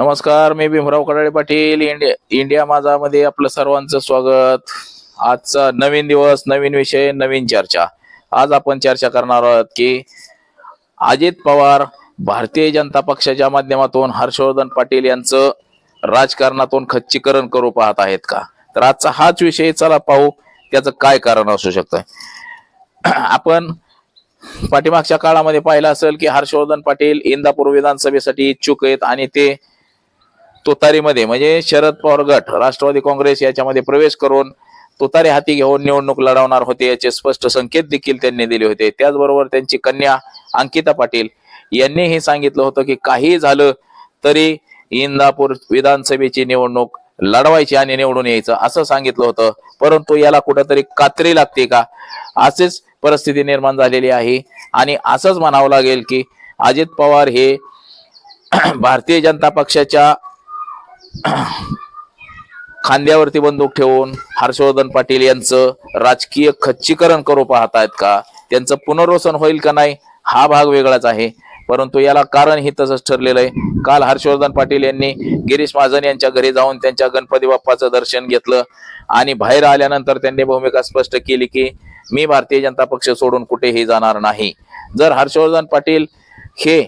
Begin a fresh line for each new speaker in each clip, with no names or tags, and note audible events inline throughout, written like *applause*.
नमस्कार मी Bhimrao Kadale Patil India India माझा मध्ये आपलं सर्वांचं स्वागत. आजचा नवीन दिवस नवीन विषय नवीन चर्चा. आज आपण चर्चा करणार आहोत की अजित पवार भारतीय जनता पक्षाच्या माध्यमातून हर्षवर्धन पाटील यांचं राजकारणातून खच्चीकरण करू पाहत आहेत का? तर आजचा हाच विषय चला पाहू त्याचं काय कारण असू शकतं. आपण पाठीमागच्या काळामध्ये पाहिलं असेल की हर्षवर्धन पाटील इंदापूर विधानसभेसाठी इच्छुक आहेत आणि ते तुतारीमध्ये म्हणजे शरद पवार गट राष्ट्रवादी काँग्रेस याच्यामध्ये प्रवेश करून तुतारी हाती घेऊन निवडणूक लढवणार होते याचे स्पष्ट संकेत देखील त्यांनी दिले होते. त्याचबरोबर त्यांची कन्या अंकिता पाटील यांनी हे सांगितलं होतं की काही झालं तरी इंदापूर विधानसभेची निवडणूक लढवायची आणि निवडून यायचं असं सांगितलं होतं. परंतु याला कुठंतरी कात्री लागते का? असेच परिस्थिती निर्माण झालेली आहे. आणि असंच म्हणावं लागेल की अजित पवार हे *clears throat* भारतीय जनता पक्षाच्या *clears throat* खांद्यावरती बंदूक ठेवून हर्षवर्धन पाटील यांचं राजकीय खच्चीकरण करू पाहत आहेत का? त्यांचं पुनर्वसन होईल का नाही? हा भाग वेगळाच आहे. परंतु याला कारण ही तसंच ठरलेलं आहे. काल हर्षवर्धन पाटील यांनी गिरीश महाजन यांच्या घरी जाऊन त्यांच्या गणपती बाप्पाचं दर्शन घेतलं आणि बाहेर आल्यानंतर त्यांनी भूमिका स्पष्ट केली की मी भारतीय जनता पक्ष सोडून कुठेही जाणार नाही. जर हर्षवर्धन पाटील हे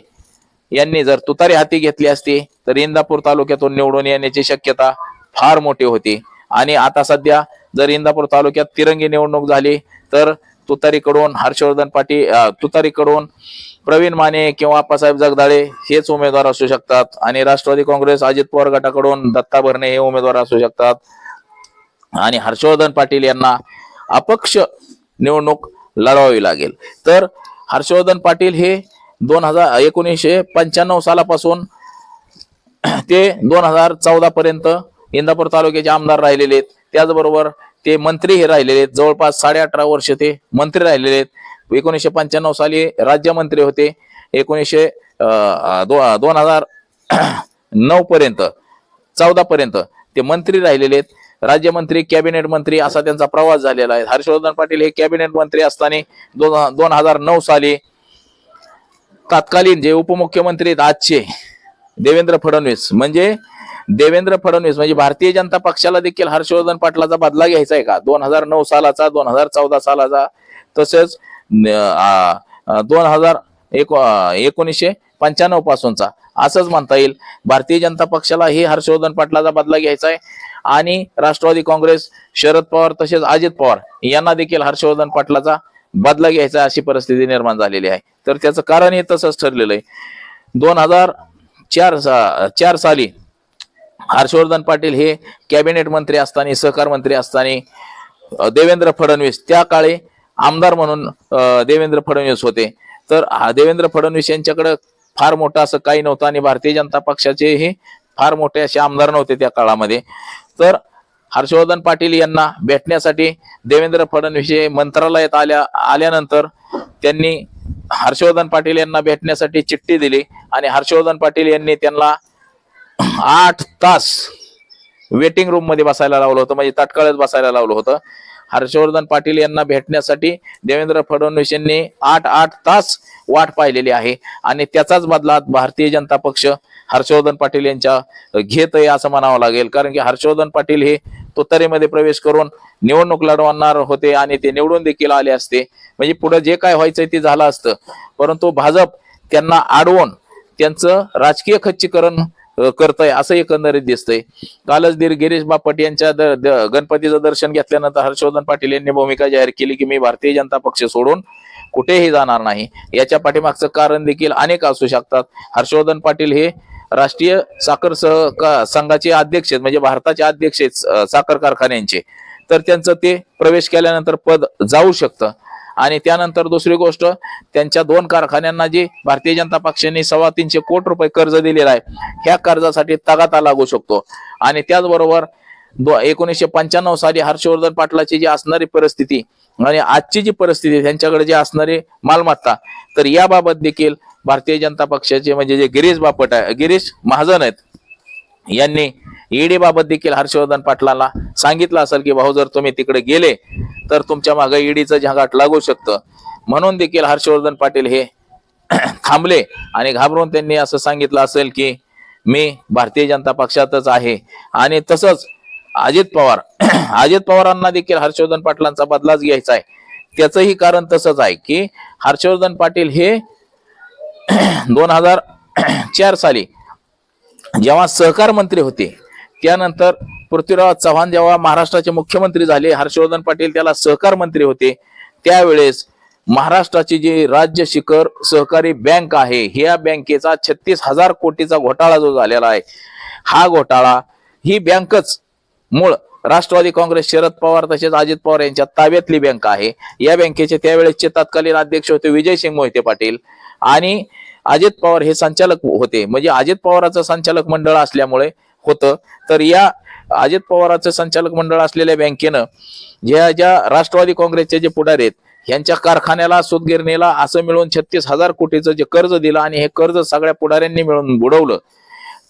यांनी जर तुतारी हाती घेतली असती तर इंदापूर तालुक्यातून निवडून येण्याची शक्यता फार मोठी होती. आणि आता सध्या जर इंदापूर तालुक्यात तिरंगी निवडणूक झाली तर तुतारीकडून हर्षवर्धन पाटील तुतारीकडून प्रवीण माने किंवा आप्पासाहेब जगदाळे हेच उमेदवार असू शकतात. आणि राष्ट्रवादी काँग्रेस अजित पवार गटाकडून दत्ता भरणे हे उमेदवार असू शकतात. आणि हर्षवर्धन पाटील यांना अपक्ष निवडणूक लढवावी लागेल. तर हर्षवर्धन पाटील हे दोन हजार एकोणीसशे पंच्याण्णव सालापासून ते दोन हजार चौदा पर्यंत इंदापूर तालुक्याचे आमदार राहिलेले आहेत. त्याचबरोबर ते मंत्रीही राहिलेले आहेत. जवळपास साडे अठरा वर्ष ते मंत्री राहिलेले आहेत. एकोणीसशे पंच्याण्णव साली राज्यमंत्री होते. एकोणीसशे दो- दोन हजार नऊ पर्यंत चौदा पर्यंत ते मंत्री राहिलेले आहेत. राज्यमंत्री कॅबिनेट मंत्री असा त्यांचा प्रवास झालेला आहे. हर्षवर्धन पाटील हे कॅबिनेट मंत्री असताना दोन दोन हजार नऊ साली तत्कालीन जे उपमुख्यमंत्री आहेत आजचे देवेंद्र फडणवीस. म्हणजे देवेंद्र फडणवीस म्हणजे भारतीय जनता पक्षाला देखील हर्षवर्धन पाटलाचा बदला घ्यायचा आहे का? दोन हजार नऊ सालाचा दोन हजार चौदा सालाचा तसेच दोन हजार एक एकोणीसशे पंच्याण्णव पासूनचा. असंच म्हणता येईल. भारतीय जनता पक्षाला ही हर्षवर्धन पाटलाचा बदला घ्यायचा आहे. आणि राष्ट्रवादी काँग्रेस शरद पवार तसेच अजित पवार यांना देखील हर्षवर्धन पाटलाचा बदला घ्यायचा अशी परिस्थिती निर्माण झालेली आहे. तर त्याचं कारण हे तसंच ठरलेलं आहे. दोन हजार चार सा- चार साली हर्षवर्धन पाटील हे कॅबिनेट मंत्री असताना सहकार मंत्री असताना देवेंद्र फडणवीस त्या काळी आमदार म्हणून देवेंद्र फडणवीस होते. तर देवेंद्र फडणवीस यांच्याकडे फार मोठं असं काही नव्हतं आणि भारतीय जनता पक्षाचे हे फार मोठे असे आमदार नव्हते त्या काळामध्ये. तर हर्षवर्धन पाटील यांना भेटण्यासाठी देवेंद्र फडणवीस हे मंत्रालयात आल्या आल्यानंतर त्यांनी हर्षवर्धन पाटील यांना भेटण्यासाठी चिठ्ठी दिली आणि हर्षवर्धन पाटील यांनी त्यांना आठ तास वेटिंग रूममध्ये बसायला लावलं होतं म्हणजे तटकाळच बसायला लावलं होतं. हर्षवर्धन पाटील यांना भेटण्यासाठी देवेंद्र फडणवीस यांनी आठ आठ तास वाट पाहिलेली आहे आणि त्याचाच बदला भारतीय जनता पक्ष हर्षवर्धन पाटील यांच्या घेत आहे असं म्हणावं लागेल. कारण की हर्षवर्धन पाटील हे तुतारीमध्ये प्रवेश करून निवडणूक लढवणार होते आणि ते निवडून देखील आले असते. म्हणजे पुढे जे काय व्हायचं ते झालं असतं. परंतु भाजप त्यांना आडवून त्यांचं राजकीय खच्चीकरण करतय करतंय असं एकंदरीत दिसतंय. कालच दीर गिरीश बापट यांच्या द- द- गणपतीचं दर्शन घेतल्यानंतर हर्षवर्धन पाटील यांनी भूमिका जाहीर केली की मी भारतीय जनता पक्ष सोडून कुठेही जाणार नाही. याच्या पाठीमागचं कारण देखील अनेक असू शकतात. हर्षवर्धन पाटील हे राष्ट्रीय साखर सह संघाचे अध्यक्ष आहेत म्हणजे भारताचे अध्यक्ष आहेत साखर कारखान्यांचे. तर त्यांचं ते प्रवेश केल्यानंतर पद जाऊ शकतं. आणि त्यानंतर दुसरी गोष्ट त्यांच्या दोन कारखान्यांना जे भारतीय जनता पक्षाने सव्वा तीनशे कोटी रुपये कर्ज दिलेलं आहे ह्या कर्जासाठी तगाता लागू शकतो. आणि त्याचबरोबर दो एकोणीसशे पंच्याण्णव साली हर्षवर्धन पाटलाची जी असणारी परिस्थिती आणि आजची जी परिस्थिती त्यांच्याकडे जी असणारी मालमत्ता तर याबाबत देखील भारतीय जनता पक्षाचे म्हणजे जे गिरीश बापट आहे गिरीश महाजन आहेत यांनी ईडी बाबत देखील हर्षवर्धन पाटलाला सांगितलं असेल की भाऊ जर तुम्ही तिकडे गेले तर तुमच्या मागे ईडीचं झगाट लागू शकतं. म्हणून देखील हर्षवर्धन पाटील हे *clears throat* थांबले आणि घाबरून त्यांनी असं सांगितलं असेल की मी भारतीय जनता पक्षातच आहे. आणि तसंच अजित पवार *clears throat* अजित पवारांना देखील हर्षवर्धन पाटलांचा बदलाच घ्यायचा आहे. त्याचंही कारण तसंच आहे की हर्षवर्धन पाटील हे दोन हजार चार साली जेव्हा सहकार मंत्री होते त्यानंतर पृथ्वीराज चव्हाण जेव्हा महाराष्ट्राचे मुख्यमंत्री झाले हर्षवर्धन पाटील त्याला सहकार मंत्री होते त्यावेळेस महाराष्ट्राची जी राज्य शिखर सहकारी बँक आहे ह्या बँकेचा छत्तीस हजार कोटीचा घोटाळा जो झालेला आहे हा घोटाळा ही बँकच मूळ राष्ट्रवादी काँग्रेस शरद पवार तसेच अजित पवार यांच्या ताब्यातली बँक आहे. या बँकेचे त्यावेळेसचे तत्कालीन अध्यक्ष होते विजय सिंग मोहिते पाटील. आणि अजित पवार हे संचालक होते. म्हणजे अजित पवाराचं संचालक मंडळ असल्यामुळे होतं. तर या अजित पवाराचं संचालक मंडळ असलेल्या बँकेनं ज्या ज्या राष्ट्रवादी काँग्रेसचे जे पुढारी आहेत यांच्या कारखान्याला सुतगिरणीला असं मिळून छत्तीस हजार कोटीचं जे कर्ज दिलं आणि हे कर्ज सगळ्या पुढाऱ्यांनी मिळून बुडवलं.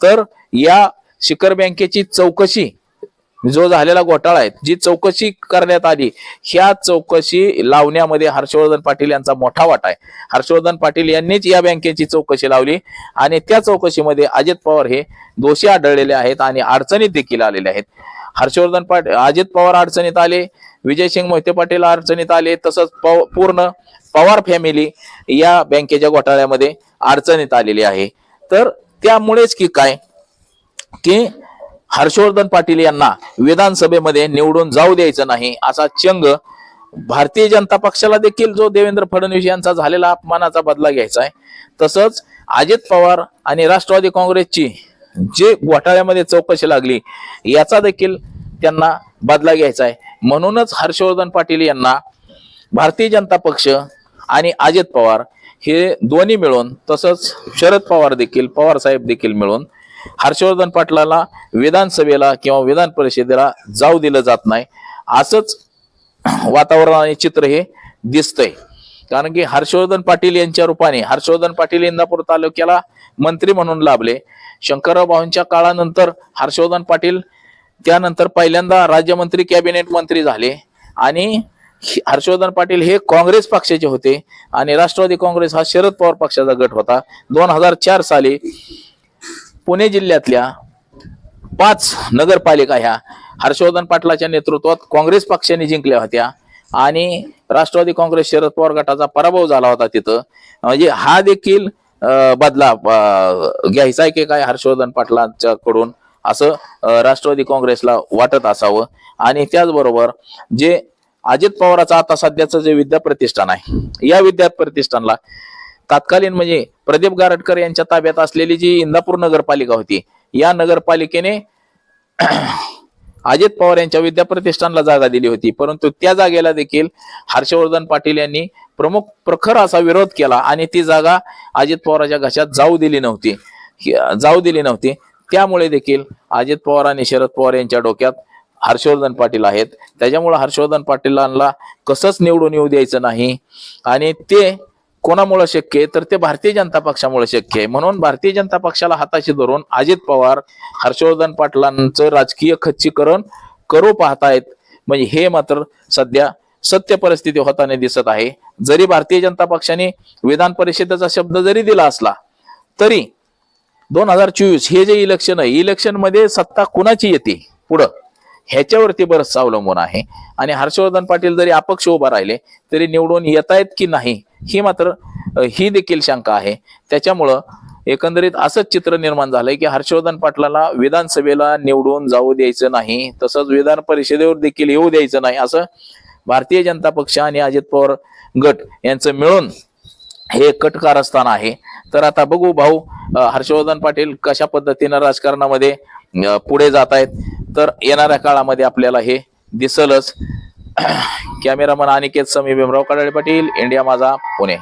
तर या शिखर बँकेची चौकशी जो झालेला घोटाळा आहे जी चौकशी करण्यात आली ह्या चौकशी लावण्यामध्ये हर्षवर्धन पाटील यांचा मोठा वाटा आहे. हर्षवर्धन पाटील यांनीच या बँकेची चौकशी लावली आणि त्या चौकशीमध्ये अजित पवार हे दोषी आढळलेले आहेत आणि अडचणीत देखील आलेले आहेत. हर्षवर्धन पाटील अजित पवार अडचणीत आले विजयसिंग मोहिते पाटील अडचणीत आले तसंच पूर्ण पवार फॅमिली या बँकेच्या घोटाळ्यामध्ये अडचणीत आलेली आहे. तर त्यामुळेच की काय की हर्षवर्धन पाटील यांना विधानसभेमध्ये निवडून जाऊ द्यायचं नाही असा चंग भारतीय जनता पक्षाला देखील जो देवेंद्र फडणवीस यांचा झालेला अपमानाचा बदला घ्यायचा आहे. तसंच अजित पवार आणि राष्ट्रवादी काँग्रेसची जे घोटाळ्यामध्ये चौकशी लागली याचा देखील त्यांना बदला घ्यायचा आहे. म्हणूनच हर्षवर्धन पाटील यांना भारतीय जनता पक्ष आणि अजित पवार हे दोन्ही मिळून तसंच शरद पवार देखील पवार साहेब देखील मिळून हर्षवर्धन पाटलाला विधानसभेला किंवा विधान परिषदेला जाऊ दिलं जात नाही. असंच वातावरणाने चित्र हे दिसतंय. कारण की हर्षवर्धन पाटील यांच्या रूपाने हर्षवर्धन पाटील इंदापूर तालुक्याला मंत्री म्हणून लाभले. शंकरराव भाऊंच्या काळानंतर हर्षवर्धन पाटील त्यानंतर पहिल्यांदा राज्यमंत्री कॅबिनेट मंत्री झाले. आणि हर्षवर्धन पाटील हे काँग्रेस पक्षाचे होते. आणि राष्ट्रवादी काँग्रेस हा शरद पवार पक्षाचा गट होता. दोन हजार चार साली पुणे जिल्ह्यातल्या पाच नगरपालिका ह्या हर्षवर्धन पाटलाच्या नेतृत्वात काँग्रेस पक्षाने जिंकल्या होत्या आणि राष्ट्रवादी काँग्रेस शरद पवार गटाचा पराभव झाला होता तिथं. म्हणजे हा देखील बदला घ्यायचा आहे की काय हर्षवर्धन पाटलांच्या कडून असं राष्ट्रवादी काँग्रेसला वाटत असावं. आणि त्याचबरोबर जे अजित पवाराचा आता सध्याचं जे विद्या प्रतिष्ठान आहे या विद्या प्रतिष्ठानला तत्कालीन म्हणजे प्रदीप गारटकर यांच्या ताब्यात असलेली जी इंदापूर नगरपालिका होती या नगरपालिकेने अजित पवार यांच्या विद्याप्रतिष्ठानला जागा दिली होती. परंतु त्या जागेला देखील हर्षवर्धन पाटील यांनी प्रमुख प्रखर असा विरोध केला आणि ती जागा अजित पवारांच्या घशात जाऊ दिली नव्हती. जाऊ दिली नव्हती. त्यामुळे देखील अजित पवार आणि शरद पवार यांच्या डोक्यात हर्षवर्धन पाटील आहेत. त्याच्यामुळे हर्षवर्धन पाटीलांना कसंच निवडून येऊ द्यायचं नाही. आणि ते कोणामुळे शक्य आहे? तर ते भारतीय जनता पक्षामुळे शक्य आहे. म्हणून भारतीय जनता पक्षाला हाताशी धरून अजित पवार हर्षवर्धन पाटलांचं राजकीय खच्चीकरण करू पाहतायत. म्हणजे हे मात्र सध्या सत्य परिस्थिती होताना दिसत आहे. जरी भारतीय जनता पक्षाने विधान परिषदेचा शब्द जरी दिला असला तरी दोन हजार चोवीस हे जे इलेक्शन आहे इलेक्शनमध्ये सत्ता कुणाची येते पुढं? ह्याच्यावरती बरंच अवलंबून आहे. आणि हर्षवर्धन पाटील जरी अपक्ष उभा राहिले तरी निवडून येत आहेत की नाही? ही मात्र ही देखील शंका आहे. त्याच्यामुळं एकंदरीत असंच चित्र निर्माण झालंय की हर्षवर्धन पाटलाला विधानसभेला निवडून जाऊ द्यायचं नाही तसंच विधान परिषदेवर देखील येऊ द्यायचं नाही असं भारतीय जनता पक्ष आणि अजित पवार गट यांचं मिळून हे कट कारस्थान आहे. तर आता बघू भाऊ हर्षवर्धन पाटील कशा पद्धतीनं राजकारणामध्ये पुढे जात आहेत. तर येणाऱ्या काळामध्ये आपल्याला हे दिसलच. कॅमेरामन अनिकेत समी भीमराव कडाळे पाटील इंडिया माझा पुणे.